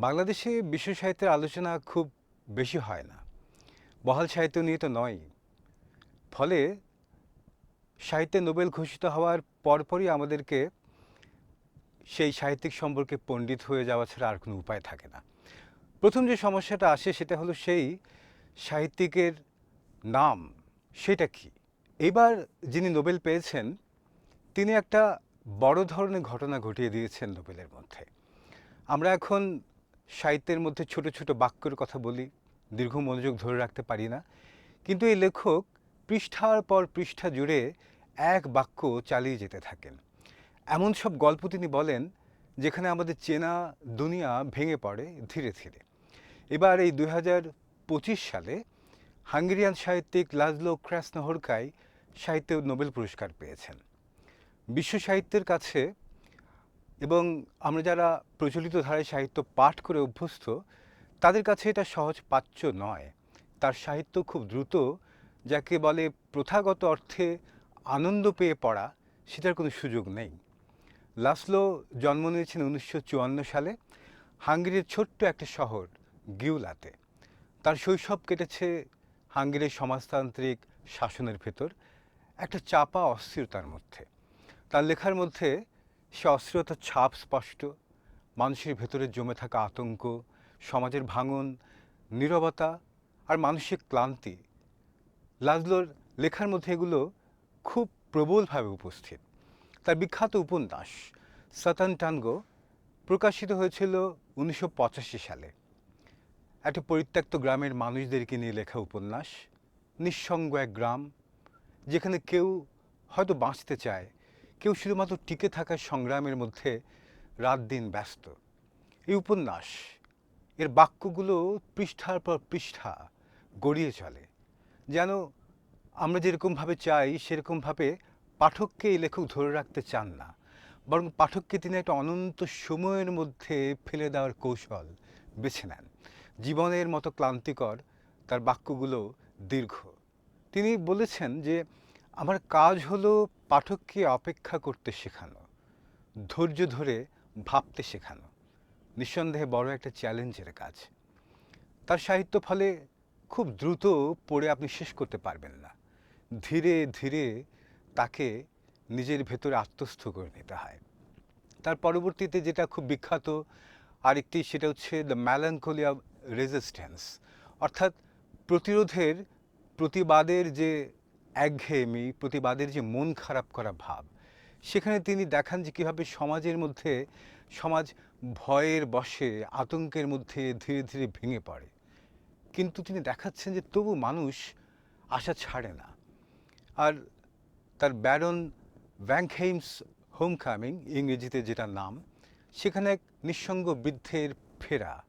বাংলাদেশে বিশ্ব সাহিত্যের আলোচনা খুব বেশি হয় না। বহাল সাহিত্য নিয়ে তো নয়। ফলে সাহিত্যে নোবেল ঘোষিত হওয়ার পরপরই আমাদেরকে সেই সাহিত্যিক সম্পর্কে পণ্ডিত হয়ে যাওয়া ছাড়া আর কোনো উপায় থাকে না। প্রথম যে সমস্যাটা আসে সেটা হলো সেই সাহিত্যিকের নাম, সেটা কি? এবার যিনি নোবেল পেয়েছেন, তিনি একটা বড় ধরনের ঘটনা ঘটিয়ে দিয়েছেন নোবেলের মধ্যে। আমরা এখন সাহিত্যের মধ্যে ছোট ছোট বাক্যের কথা বলি, দীর্ঘ মনোযোগ ধরে রাখতে পারি না। কিন্তু এই লেখক পৃষ্ঠার পর পৃষ্ঠা জুড়ে এক বাক্য চালিয়ে যেতে থাকেন। এমন সব গল্প তিনি বলেন, যেখানে আমাদের চেনা দুনিয়া ভেঙে পড়ে ধীরে ধীরে। এবার এই দুই সালে হাঙ্গেরিয়ান সাহিত্যিক লাজলো ক্র্যাসনহরকাই সাহিত্যে নোবেল পুরস্কার পেয়েছেন। বিশ্ব সাহিত্যের কাছে এবং আমরা যারা প্রচলিত ধারায় সাহিত্য পাঠ করে অভ্যস্ত, তাদের কাছে এটা সহজ পাচ্য নয়। তার সাহিত্য খুব দ্রুত, যাকে বলে প্রথাগত অর্থে আনন্দ পেয়ে পড়া, সেটার কোনো সুযোগ নেই। লাসলো জন্ম নিয়েছেন উনিশশো চুয়ান্ন সালে, হাঙ্গেরির ছোট্ট একটা শহর, গিউলাতে। তার শৈশব কেটেছে হাঙ্গেরির সমাজতান্ত্রিক শাসনের ভেতর, একটা চাপা অস্থিরতার মধ্যে। তার লেখার মধ্যে সে অস্থিরতার ছাপ স্পষ্ট, মানুষের ভেতরে জমে থাকা আতঙ্ক, সমাজের ভাঙন, নীরবতা আর মানসিক ক্লান্তি। লাজলোর লেখার মধ্যে এগুলো খুব প্রবলভাবে উপস্থিত। তার বিখ্যাত উপন্যাস, সাতান টানগো, প্রকাশিত হয়েছিল উনিশশো পঁচাশি সালে। একটা পরিত্যক্ত গ্রামের মানুষদেরকে নিয়ে লেখা উপন্যাস, নিঃসঙ্গ এক গ্রাম, যেখানে কেউ হয়তো বাঁচতে চায় কেউ শুধুমাত্র টিকে থাকার সংগ্রামের মধ্যে রাত দিন ব্যস্ত। এই উপন্যাস, এর বাক্যগুলো পৃষ্ঠার পর পৃষ্ঠা গড়িয়ে চলে। যেন আমরা যেরকমভাবে চাই, সেরকমভাবে পাঠককে এই লেখক ধরে রাখতে চান না, বরং পাঠককে তিনি একটা অনন্ত সময়ের মধ্যে ফেলে দেওয়ার কৌশল বেছে নেন। জীবনের মতো ক্লান্তিকর তার বাক্যগুলো দীর্ঘ। তিনি বলেছেন যে, আমার কাজ হলো পাঠককে অপেক্ষা করতে শেখানো, ধৈর্য ধরে ভাবতে শেখানো নিঃসন্দেহে বড় একটা চ্যালেঞ্জের কাজ। তার সাহিত্য ফলে খুব দ্রুত পড়ে আপনি শেষ করতে পারবেন না। ধীরে ধীরে তাকে নিজের ভেতরে আত্মস্থ করে নিতে হয়। তার পরবর্তীতে যেটা খুব বিখ্যাত আরেকটি সেটা হচ্ছে দ্য ম্যালাঙ্কলি অফ রেজিস্ট্যান্স অর্থাৎ প্রতিরোধের, প্রতিবাদের যে একঘেয়েমি, প্রতিবাদের যে মন খারাপ করা ভাব, সেখানে তিনি দেখান যে কীভাবে সমাজের মধ্যে, সমাজ ভয়ের বশে আতঙ্কের মধ্যে ধীরে ধীরে ভেঙে পড়ে। কিন্তু তিনি দেখাচ্ছেন যে তবু মানুষ আশা ছাড়ে না। আর তার ব্যারন ভ্যাংহেইমস হোম কামিং ইংরেজিতে যেটা নাম, সেখানে এক নিঃসঙ্গ বৃদ্ধের ফেরা,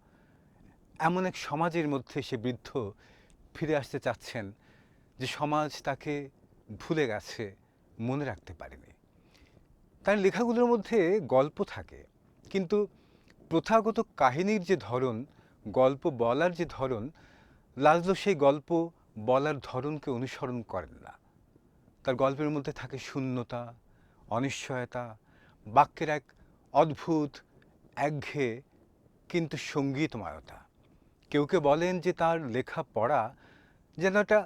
এমন এক সমাজের মধ্যে সে বৃদ্ধ ফিরে আসতে চাচ্ছেন যে সমাজ তাকে ভুলে গেছে, মনে রাখতে পারেনি। তার লেখাগুলোর মধ্যে গল্প থাকে, কিন্তু প্রথাগত কাহিনীর যে ধরন, গল্প বলার যে ধরন, লাজলো সেই গল্প বলার ধরনকে অনুসরণ করেন না। তার গল্পের মধ্যে থাকে শূন্যতা, অনিশ্চয়তা, বাক্যের এক অদ্ভুত একঘেয়ে কিন্তু সঙ্গীতময়তা। কেউ কেউ বলেন যে তার লেখা পড়া যেন একটা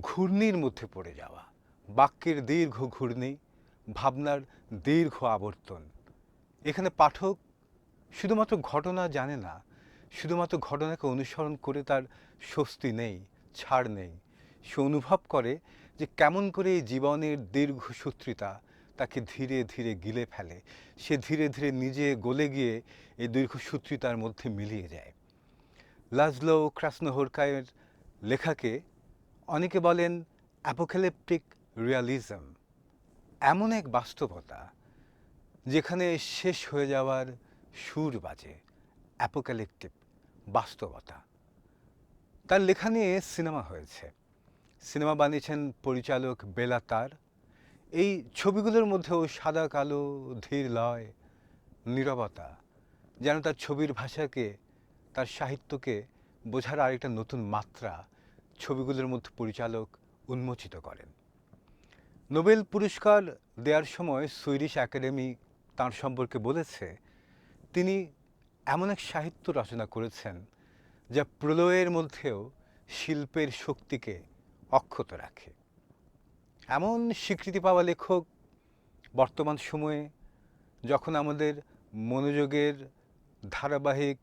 ঘূর্ণির মধ্যে পড়ে যাওয়া, বাক্যের দীর্ঘ ঘূর্ণি, ভাবনার দীর্ঘ আবর্তন। এখানে পাঠক শুধুমাত্র ঘটনা জানে না, শুধুমাত্র ঘটনাকে অনুসরণ করে তার স্বস্তি নেই, ছাড় নেই। সে অনুভব করে যে কেমন করে এই জীবনের দীর্ঘ সূত্রিতা তাকে ধীরে ধীরে গিলে ফেলে। সে ধীরে ধীরে নিজে গলে গিয়ে এই দীর্ঘসূত্রিতার মধ্যে মিলিয়ে যায়। লাজলো ক্রাসনোহরকায়ের লেখাকে অনেকে বলেন অ্যাপোক্যালিপটিক রিয়ালিজম এমন এক বাস্তবতা যেখানে শেষ হয়ে যাওয়ার সুর বাজে অ্যাপোক্যালিপটিক বাস্তবতা। তার লেখা নিয়ে সিনেমা হয়েছে। সিনেমা বানিয়েছেন পরিচালক বেলাতার এই ছবিগুলোর মধ্যেও সাদা, কালো, ধীর লয়, নীরবতা, যেন তার ছবির ভাষাকে, তার সাহিত্যকে বোঝার আরেকটা নতুন মাত্রা ছবিগুলোর মধ্যে পরিচালক উন্মোচিত করেন। নোবেল পুরস্কার দেওয়ার সময় সুইডিশ একাডেমি তার সম্পর্কে বলেছে, তিনি এমন এক সাহিত্য রচনা করেছেন যা প্রলয়ের মধ্যেও শিল্পের শক্তিকে অক্ষত রাখে। এমন স্বীকৃতি পাওয়া লেখক বর্তমান সময়ে যখন আমাদের মনোযোগের ধারাবাহিক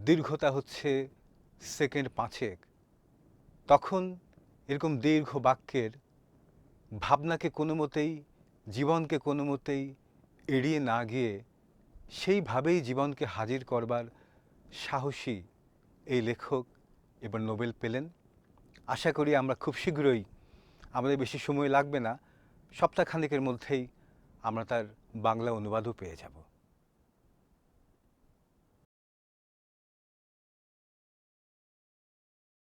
দীর্ঘতা হচ্ছে সেকেন্ড পাঁচেক তখন এরকম দীর্ঘ বাক্যের ভাবনাকে কোনো মতেই, জীবনকে কোনো মতেই এড়িয়ে না গিয়ে সেইভাবেই জীবনকে হাজির করবার সাহসী এই লেখক এবার নোবেল পেলেন। আশা করি আমরা খুব শীঘ্রই, আমাদের বেশি সময় লাগবে না, সপ্তাহখানেকের মধ্যেই আমরা তার বাংলা অনুবাদও পেয়ে যাব।